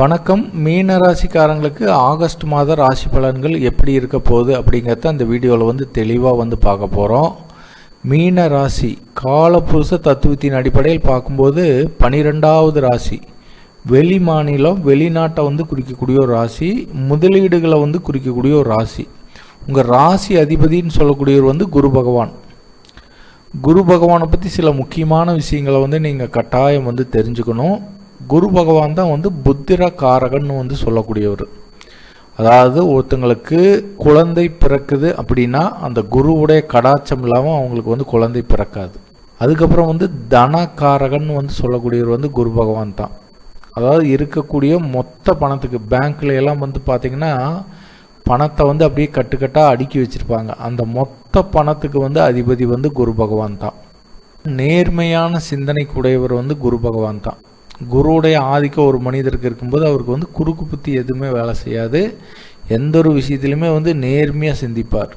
வணக்கம். மீன ராசிக்காரங்களுக்கு ஆகஸ்ட் மாத ராசி பலன்கள் எப்படி இருக்க போகுது அப்படிங்கிறத அந்த வீடியோவில் வந்து தெளிவாக வந்து பார்க்க போகிறோம் மீன ராசி காலப்புருஷ தத்துவத்தின் அடிப்படையில் பார்க்கும்போது பனிரெண்டாவது ராசி வெளி மாநிலம் வெளிநாட்டை வந்து குறிக்கக்கூடிய ஒரு ராசி முதலீடுகளை வந்து குறிக்கக்கூடிய ஒரு ராசி. உங்கள் ராசி அதிபதின்னு சொல்லக்கூடியவர் வந்து குரு பகவான். குரு பகவானை பற்றி சில முக்கியமான விஷயங்களை வந்து நீங்கள் கட்டாயம் வந்து தெரிஞ்சுக்கணும். குரு பகவான் தான் வந்து புத்திர காரகன்னு வந்து சொல்லக்கூடியவர். அதாவது ஒருத்தங்களுக்கு குழந்தை பிறக்குது அப்படின்னா அந்த குருவுடைய கடாச்சம் இல்லாமல் அவங்களுக்கு வந்து குழந்தை பிறக்காது. அதுக்கப்புறம் வந்து தனகாரகன் வந்து சொல்லக்கூடியவர் வந்து குரு பகவான் தான். அதாவது இருக்கக்கூடிய மொத்த பணத்துக்கு பேங்க்ல எல்லாம் வந்து பார்த்திங்கன்னா பணத்தை வந்து அப்படியே கட்டுக்கட்டாக அடுக்கி வச்சுருப்பாங்க. அந்த மொத்த பணத்துக்கு வந்து அதிபதி வந்து குரு பகவான் தான். நேர்மையான சிந்தனைக்குடையவர் வந்து குரு பகவான் தான். குருவுடைய ஆதிக்கம் ஒரு மனிதருக்கு இருக்கும்போது அவருக்கு வந்து குறுக்கு புத்தி எதுவுமே வேலை செய்யாது. எந்த ஒரு விஷயத்துலையுமே வந்து நேர்மையாக சிந்திப்பார்.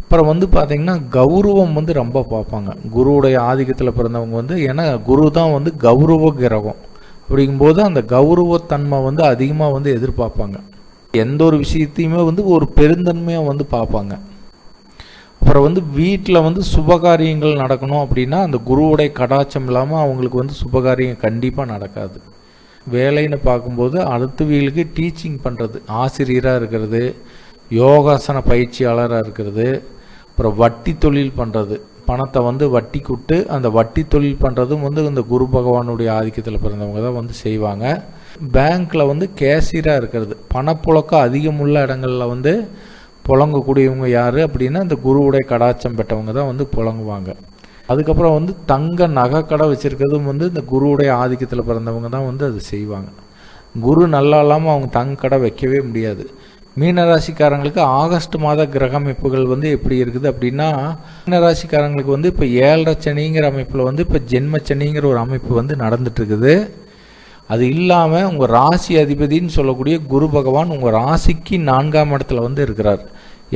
அப்புறம் வந்து பார்த்திங்கன்னா கௌரவம் வந்து ரொம்ப பார்ப்பாங்க. குருவுடைய ஆதிக்கத்தில் பிறந்தவங்க வந்து ஏன்னா குரு தான் வந்து கௌரவ கிரகம். அப்படிங்கும்போது அந்த கௌரவத்தன்மை வந்து அதிகமாக வந்து எதிர்பார்ப்பாங்க. எந்த ஒரு விஷயத்தையுமே வந்து ஒரு பெருந்தன்மையாக வந்து பார்ப்பாங்க. அப்புறம் வந்து வீட்டில் வந்து சுபகாரியங்கள் நடக்கணும் அப்படின்னா அந்த குருவுடைய கடாச்சம் இல்லாமல் அவங்களுக்கு வந்து சுபகாரியம் கண்டிப்பாக நடக்காது. வேலைன்னு பார்க்கும்போது அடுத்தவங்களுக்கு டீச்சிங் பண்ணுறது ஆசிரியராக இருக்கிறது யோகாசன பயிற்சியாளராக இருக்கிறது அப்புறம் வட்டி தொழில் பண்ணுறது பணத்தை வந்து வட்டி கூட்டு அந்த வட்டி தொழில் பண்ணுறதும் வந்து இந்த குரு பகவானுடைய ஆதிக்கத்தில் பிறந்தவங்க தான் வந்து செய்வாங்க. பேங்க்கில் வந்து கேஷியராக இருக்கிறது. பணப்புழக்கம் அதிகமுள்ள இடங்களில் வந்து புழங்கக்கூடியவங்க யார் அப்படின்னா இந்த குருவுடைய கடாச்சம் பெற்றவங்க தான் வந்து புழங்குவாங்க. அதுக்கப்புறம் வந்து தங்க நகை கடை வச்சுருக்கிறதும் வந்து இந்த குருவுடைய ஆதிக்கத்தில் பிறந்தவங்க தான் வந்து அது செய்வாங்க. குரு நல்லா இல்லாமல் அவங்க தங்க கடை வைக்கவே முடியாது. மீனராசிக்காரங்களுக்கு ஆகஸ்ட் மாத கிரக அமைப்புகள் வந்து எப்படி இருக்குது அப்படின்னா மீனராசிக்காரங்களுக்கு வந்து இப்போ ஏழரை சனிங்கிற அமைப்பில் வந்து இப்போ ஜென்ம சனிங்கிற ஒரு அமைப்பு வந்து நடந்துட்டு இருக்குது. அது இல்லாமல் உங்கள் ராசி அதிபதின்னு சொல்லக்கூடிய குரு பகவான் உங்கள் ராசிக்கு நான்காம் இடத்துல வந்து இருக்கிறார்.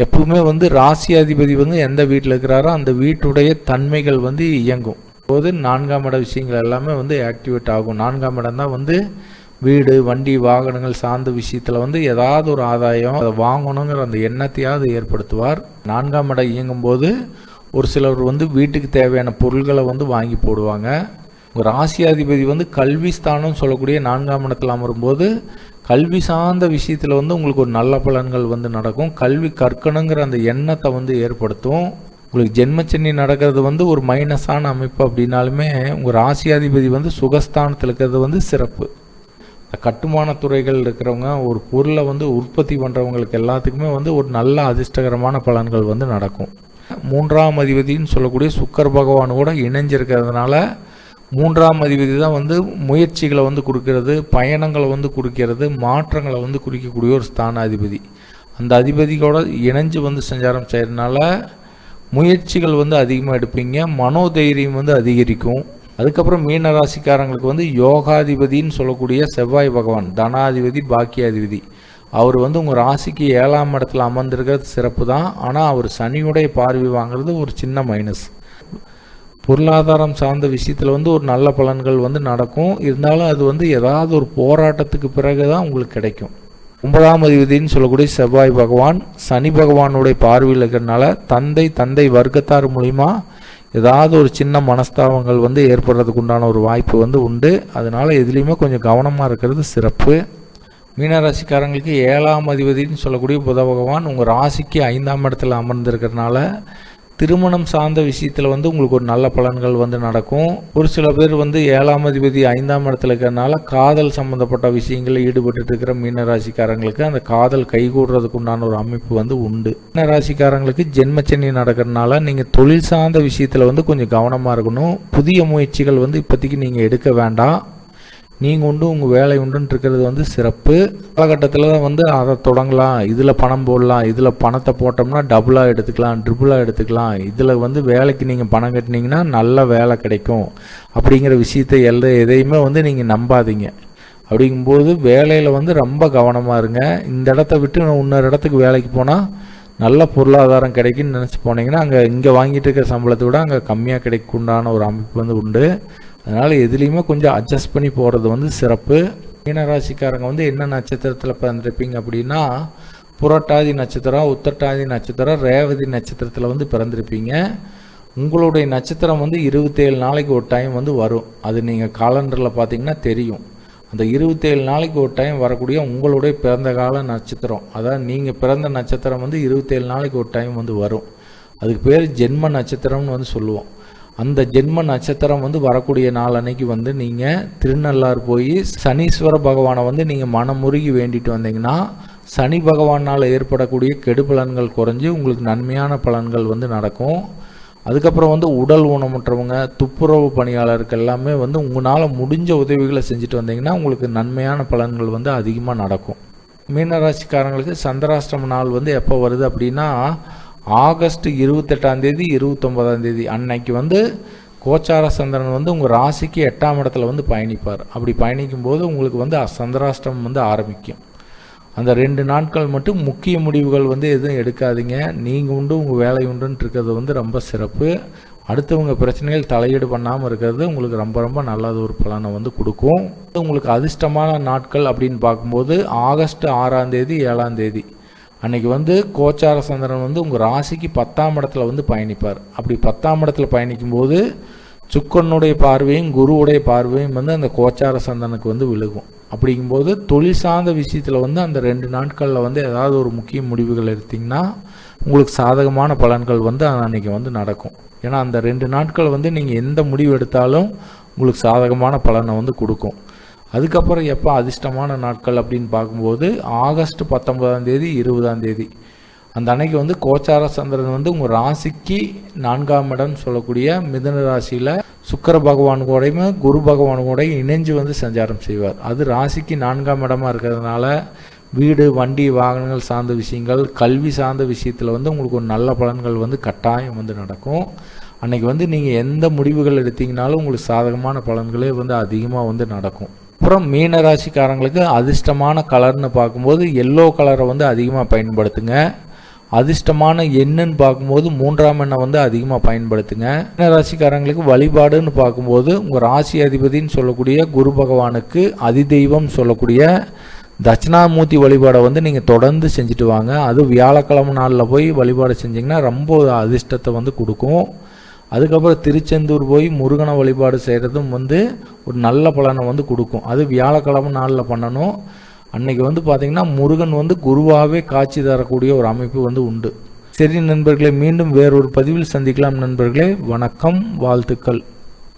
எப்பவுமே வந்து ராசி அதிபதி வந்து எந்த வீட்டில் இருக்கிறாரோ அந்த வீட்டுடைய தன்மைகள் வந்து இயங்கும். போது நான்காம் இட விஷயங்கள் எல்லாமே வந்து ஆக்டிவேட் ஆகும். நான்காம் இடம் தான் வந்து வீடு வண்டி வாகனங்கள் சார்ந்த விஷயத்தில் வந்து ஏதாவது ஒரு ஆதாயம் அதை வாங்கணுங்கிற அந்த எண்ணத்தையாவது ஏற்படுத்துவார். நான்காம் இடம் இயங்கும் போது ஒரு சிலர் வந்து வீட்டுக்கு தேவையான பொருள்களை வந்து வாங்கி போடுவாங்க. ராசியாதிபதி வந்து கல்வி ஸ்தானம் சொல்லக்கூடிய நான்காம் இடத்துல அமரும்போது கல்வி சார்ந்த விஷயத்தில் வந்து உங்களுக்கு ஒரு நல்ல பலன்கள் வந்து நடக்கும். கல்வி கற்கணுங்கிற அந்த எண்ணத்தை வந்து ஏற்படுத்தும். உங்களுக்கு ஜென்மச்சனி நடக்கிறது வந்து ஒரு மைனஸான அமைப்பு அப்படின்னாலுமே உங்கள் ராசியாதிபதி வந்து சுகஸ்தானத்தில் இருக்கிறது வந்து சிறப்பு. கட்டுமான துறைகள் இருக்கிறவங்க ஒரு பொருளை வந்து உற்பத்தி பண்ணுறவங்களுக்கு எல்லாத்துக்குமே வந்து ஒரு நல்ல அதிர்ஷ்டகரமான பலன்கள் வந்து நடக்கும். மூன்றாம் அதிபதினு சொல்லக்கூடிய சுக்கர் பகவான் கூட இணைஞ்சிருக்கிறதுனால மூன்றாம் அதிபதி தான் வந்து முயற்சிகளை வந்து கொடுக்கறது பயணங்களை வந்து குறிக்கிறது மாற்றங்களை வந்து குறிக்கக்கூடிய ஒரு ஸ்தான அதிபதி அந்த அதிபதியோட இணைஞ்சு வந்து சஞ்சாரம் செய்கிறதுனால முயற்சிகள் வந்து அதிகமாக எடுப்பீங்க மனோதைரியம் வந்து அதிகரிக்கும். அதுக்கப்புறம் மீன ராசிக்காரங்களுக்கு வந்து யோகாதிபதின்னு சொல்லக்கூடிய செவ்வாய் பகவான் தனாதிபதி பாக்கியாதிபதி. அவர் வந்து உங்கள் ராசிக்கு ஏழாம் இடத்துல அமர்ந்திருக்கிறது சிறப்பு தான் ஆனால் அவர் சனியுடைய பார்வை வாங்குறது ஒரு சின்ன மைனஸ் பொருளாதாரம் சார்ந்த விஷயத்தில் வந்து ஒரு நல்ல பலன்கள் வந்து நடக்கும். இருந்தாலும் அது வந்து ஏதாவது ஒரு போராட்டத்துக்கு பிறகு தான் உங்களுக்கு கிடைக்கும். ஒன்பதாம் அதிபதினு சொல்லக்கூடிய செவ்வாய் பகவான் சனி பகவானுடைய பார்வையில் இருக்கிறனால தந்தை தந்தை வர்க்கத்தார் மூலிமா ஏதாவது ஒரு சின்ன மனஸ்தாபங்கள் வந்து ஏற்படுறதுக்கு உண்டான ஒரு வாய்ப்பு வந்து உண்டு. அதனால் எதுலேயுமே கொஞ்சம் கவனமாக இருக்கிறது சிறப்பு. மீனராசிக்காரங்களுக்கு ஏழாம் அதிபதினு சொல்லக்கூடிய புத பகவான் உங்கள் ராசிக்கு ஐந்தாம் இடத்துல அமர்ந்திருக்கிறனால திருமணம் சார்ந்த விஷயத்தில் வந்து உங்களுக்கு ஒரு நல்ல பலன்கள் வந்து நடக்கும். ஒரு சில பேர் வந்து ஏழாம் அதிபதி ஐந்தாம் இடத்துல இருக்கிறனால காதல் சம்மந்தப்பட்ட விஷயங்களில் ஈடுபட்டு இருக்கிற மீனராசிக்காரங்களுக்கு அந்த காதல் கைகூடுறதுக்கு உண்டான ஒரு அமைப்பு வந்து உண்டு. மீனராசிக்காரங்களுக்கு ஜென்மச்சனி நடக்கிறதுனால நீங்கள் தொழில் சார்ந்த விஷயத்தில் வந்து கொஞ்சம் கவனமாக இருக்கணும். புதிய முயற்சிகள் வந்து இப்போதைக்கு நீங்கள் எடுக்க வேண்டாம். நீங்கள் உண்டு உங்கள் வேலை உண்டுன்னு இருக்கிறது வந்து சிறப்பு. காலகட்டத்தில் தான் வந்து அதை தொடங்கலாம். இதில் பணம் போடலாம். இதில் பணத்தை போட்டோம்னா டபுளாக எடுத்துக்கலாம் ட்ரிபிளாக எடுத்துக்கலாம். இதில் வந்து வேலைக்கு நீங்கள் பணம் கட்டினீங்கன்னா நல்ல வேலை கிடைக்கும். அப்படிங்கிற விஷயத்தை எல்லா எதையுமே வந்து நீங்கள் நம்பாதீங்க. அப்படிங்கும்போது வேலையில் வந்து ரொம்ப கவனமாக இருங்க. இந்த இடத்த விட்டு இன்னொரு இடத்துக்கு வேலைக்கு போனால் நல்ல பொருளாதாரம் கிடைக்குன்னு நினச்சி போனீங்கன்னா அங்கே இங்கே வாங்கிட்டு இருக்கிற சம்பளத்தை விட அங்கே கம்மியாக கிடைக்குண்டான ஒரு அமைப்பு வந்து உண்டு. அதனால் எதுலேயுமே கொஞ்சம் அட்ஜஸ்ட் பண்ணி போகிறது வந்து சிறப்பு. மீனராசிக்காரங்க வந்து என்ன நட்சத்திரத்தில் பிறந்திருப்பீங்க அப்படின்னா புரட்டாதி நட்சத்திரம் உத்தட்டாதி நட்சத்திரம் ரேவதி நட்சத்திரத்தில் வந்து பிறந்திருப்பீங்க. உங்களுடைய நட்சத்திரம் வந்து இருபத்தேழு நாளைக்கு ஒரு டைம் வந்து வரும். அது நீங்கள் காலண்டரில் பார்த்தீங்கன்னா தெரியும். அந்த இருபத்தேழு நாளைக்கு ஒரு டைம் வரக்கூடிய உங்களுடைய பிறந்த கால நட்சத்திரம். அதாவது நீங்கள் பிறந்த நட்சத்திரம் வந்து இருபத்தேழு நாளைக்கு ஒரு டைம் வந்து வரும். அதுக்கு பேர் ஜென்ம நட்சத்திரம்னு வந்து சொல்லுவோம். அந்த ஜென்ம நட்சத்திரம் வந்து வரக்கூடிய நாள் அன்னைக்கு வந்து நீங்கள் திருநள்ளாறு போய் சனீஸ்வர பகவானை வந்து நீங்கள் மனமுருகி வேண்டிட்டு வந்தீங்கன்னா சனி பகவானால் ஏற்படக்கூடிய கெடு பலன்கள் குறைஞ்சி உங்களுக்கு நன்மையான பலன்கள் வந்து நடக்கும். அதுக்கப்புறம் வந்து உடல் ஊனமுற்றவங்க துப்புரவு பணியாளருக்கு எல்லாமே வந்து உங்களால் முடிஞ்ச உதவிகளை செஞ்சுட்டு வந்தீங்கன்னா உங்களுக்கு நன்மையான பலன்கள் வந்து அதிகமாக நடக்கும். மீனராசிக்காரங்களுக்கு சந்திராஷ்டிரம நாள் வந்து எப்போ வருது அப்படின்னா ஆகஸ்ட் இருபத்தெட்டாம் தேதி இருபத்தொம்பதாம் தேதி அன்னைக்கு வந்து கோச்சார சந்திரன் வந்து உங்கள் ராசிக்கு எட்டாம் இடத்துல வந்து பயணிப்பார். அப்படி பயணிக்கும் போது உங்களுக்கு வந்து சந்திராஷ்டமம் வந்து ஆரம்பிக்கும். அந்த ரெண்டு நாட்கள் மட்டும் முக்கிய முடிவுகள் வந்து எதுவும் எடுக்காதீங்க. நீங்கள் உண்டு உங்கள் வேலை உண்டுன்னு இருக்கிறது வந்து ரொம்ப சிறப்பு. அடுத்தவங்க பிரச்சனைகள் தலையீடு பண்ணாமல் இருக்கிறது உங்களுக்கு ரொம்ப ரொம்ப நல்லது ஒரு பலனை வந்து கொடுக்கும். உங்களுக்கு அதிர்ஷ்டமான நாட்கள் அப்படின்னு பார்க்கும்போது ஆகஸ்ட் ஆறாம் தேதி ஏழாம் தேதி அன்னைக்கு வந்து கோச்சார சந்திரன் வந்து உங்கள் ராசிக்கு பத்தாம் இடத்துல வந்து பயணிப்பார். அப்படி பத்தாம் இடத்துல பயணிக்கும்போது சுக்கனுடைய பார்வையும் குருவுடைய பார்வையும் வந்து அந்த கோச்சார சந்தனுக்கு வந்து விழுகும். அப்படிங்கும்போது தொழில் சார்ந்த விஷயத்தில் வந்து அந்த ரெண்டு நாட்களில் வந்து ஏதாவது ஒரு முக்கிய முடிவுகள் எடுத்திங்கன்னா உங்களுக்கு சாதகமான பலன்கள் வந்து அன்னைக்கு வந்து நடக்கும். ஏன்னா அந்த ரெண்டு நாட்கள் வந்து நீங்கள் எந்த முடிவு எடுத்தாலும் உங்களுக்கு சாதகமான பலனை வந்து கொடுக்கும். அதுக்கப்புறம் எப்போ அதிர்ஷ்டமான நாட்கள் அப்படின்னு பார்க்கும்போது ஆகஸ்ட் பத்தொன்பதாம் தேதி இருபதாம் தேதி. அந்த அன்னைக்கு வந்து கோச்சார சந்திரன் வந்து உங்கள் ராசிக்கு நான்காம் இடம் சொல்லக்கூடிய மிதன ராசியில் சுக்கர பகவான் கூடையும் குரு பகவான் கூடையும் இணைஞ்சு வந்து சஞ்சாரம் செய்வார். அது ராசிக்கு நான்காம் இடமா இருக்கிறதுனால வீடு வண்டி வாகனங்கள் சார்ந்த விஷயங்கள் கல்வி சார்ந்த விஷயத்தில் வந்து உங்களுக்கு ஒரு நல்ல பலன்கள் வந்து கட்டாயம் வந்து நடக்கும். அன்னைக்கு வந்து நீங்கள் எந்த முடிவுகள் எடுத்தீங்கனாலும் உங்களுக்கு சாதகமான பலன்களே வந்து அதிகமாக வந்து நடக்கும். அப்புறம் மீன ராசிக்காரங்களுக்கு அதிர்ஷ்டமான கலர்னு பார்க்கும்போது எல்லோ கலரை வந்து அதிகமாக பயன்படுத்துங்க. அதிர்ஷ்டமான எண்ணுன்னு பார்க்கும்போது மூன்றாம் எண்ணை வந்து அதிகமாக பயன்படுத்துங்க. மீன ராசிக்காரங்களுக்கு வழிபாடுன்னு பார்க்கும்போது உங்கள் ராசி அதிபதின்னு சொல்லக்கூடிய குரு பகவானுக்கு அதிதெய்வம் சொல்லக்கூடிய தட்சிணாமூர்த்தி வழிபாடை வந்து நீங்கள் தொடர்ந்து செஞ்சுட்டு வாங்க. அது வியாழக்கிழமை நாளில் போய் வழிபாடு செஞ்சிங்கன்னா ரொம்ப அதிர்ஷ்டத்தை வந்து கொடுக்கும். அதுக்கப்புறம் திருச்செந்தூர் போய் முருகனை வழிபாடு செய்கிறதும் வந்து ஒரு நல்ல பலனை வந்து கொடுக்கும். அது வியாழக்கிழமை நாளில் பண்ணணும். அன்னைக்கு வந்து பார்த்திங்கன்னா முருகன் வந்து குருவாகவே காட்சி தரக்கூடிய ஒரு அமைப்பு வந்து உண்டு. சரி நண்பர்களே மீண்டும் வேறொரு பதிவில் சந்திக்கலாம் நண்பர்களே. வணக்கம் வாழ்த்துக்கள்.